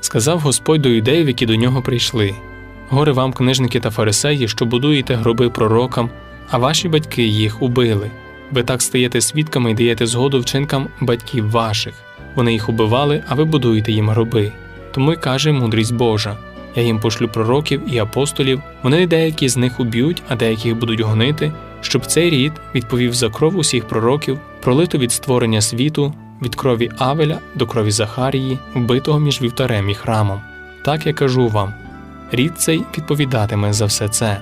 Сказав Господь до юдеїв, які до нього прийшли: Горе вам, книжники та фарисеї, що будуєте гроби пророкам, а ваші батьки їх убили. Ви так стаєте свідками і даєте згоду вчинкам батьків ваших. Вони їх убивали, а ви будуєте їм гроби. Тому й каже мудрість Божа: Я їм пошлю пророків і апостолів, вони деякі з них уб'ють, а деяких будуть гонити, щоб цей рід відповів за кров усіх пророків, пролиту від створення світу, від крові Авеля до крові Захарії, вбитого між вівтарем і храмом. Так я кажу вам: рід цей відповідатиме за все це.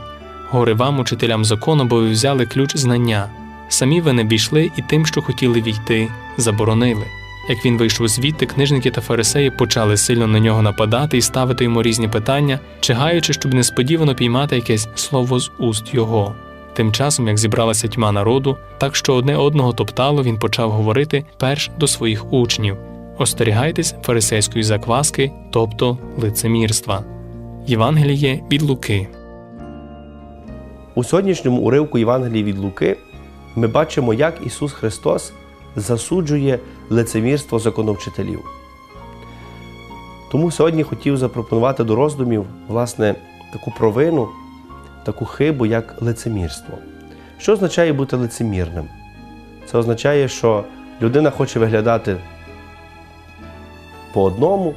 Горе вам, учителям закону, бо ви взяли ключ знання. Самі ви не обійшли і тим, що хотіли війти, заборонили. Як він вийшов звідти, книжники та фарисеї почали сильно на нього нападати і ставити йому різні питання, чигаючи, щоб несподівано піймати якесь слово з уст його. Тим часом, як зібралася тьма народу, так що одне одного топтало, він почав говорити перш до своїх учнів: остерігайтесь фарисейської закваски, тобто лицемірства. Євангеліє від Луки. У сьогоднішньому уривку Євангелії від Луки ми бачимо, як Ісус Христос засуджує лицемірство законовчителів. Тому сьогодні хотів запропонувати до роздумів власне таку провину, таку хибу, як лицемірство. Що означає бути лицемірним? Це означає, що людина хоче виглядати по одному,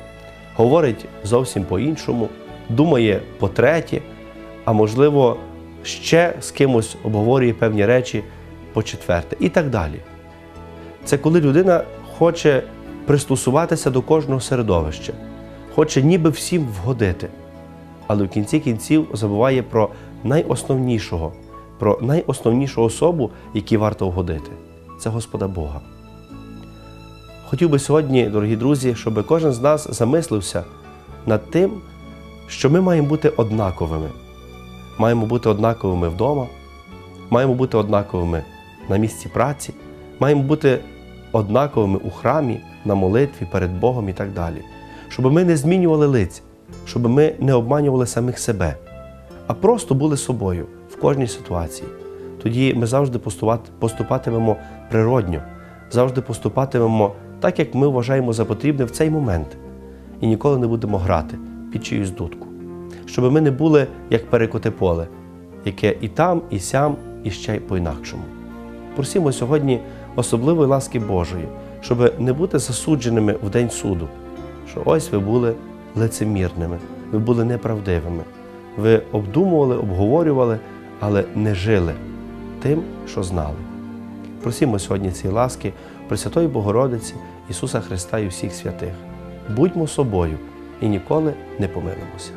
говорить зовсім по-іншому, думає по-третє, а можливо, ще з кимось обговорює певні речі по четверте і так далі. Це коли людина хоче пристосуватися до кожного середовища, хоче ніби всім вгодити, але в кінці кінців забуває про найосновнішого, про найосновнішу особу, якій варто вгодити це Господа Бога. Хотів би сьогодні, дорогі друзі, щоб кожен з нас замислився над тим, що ми маємо бути однаковими. Маємо бути однаковими вдома, маємо бути однаковими на місці праці, маємо бути однаковими у храмі, на молитві перед Богом і так далі. Щоб ми не змінювали лиць, щоб ми не обманювали самих себе, а просто були собою в кожній ситуації. Тоді ми завжди поступатимемо природньо, завжди поступатимемо так, як ми вважаємо за потрібне в цей момент, і ніколи не будемо грати під чиюсь дудку. Щоб ми не були як перекоте поле, яке і там, і сям, і ще й по-інакшому. Просимо сьогодні особливої ласки Божої, щоб не бути засудженими в день суду, що ось ви були лицемірними, ви були неправдивими, ви обдумували, обговорювали, але не жили тим, що знали. Просімо сьогодні цієї ласки Пресвятої Богородиці, Ісуса Христа і всіх святих. Будьмо собою і ніколи не помилимося.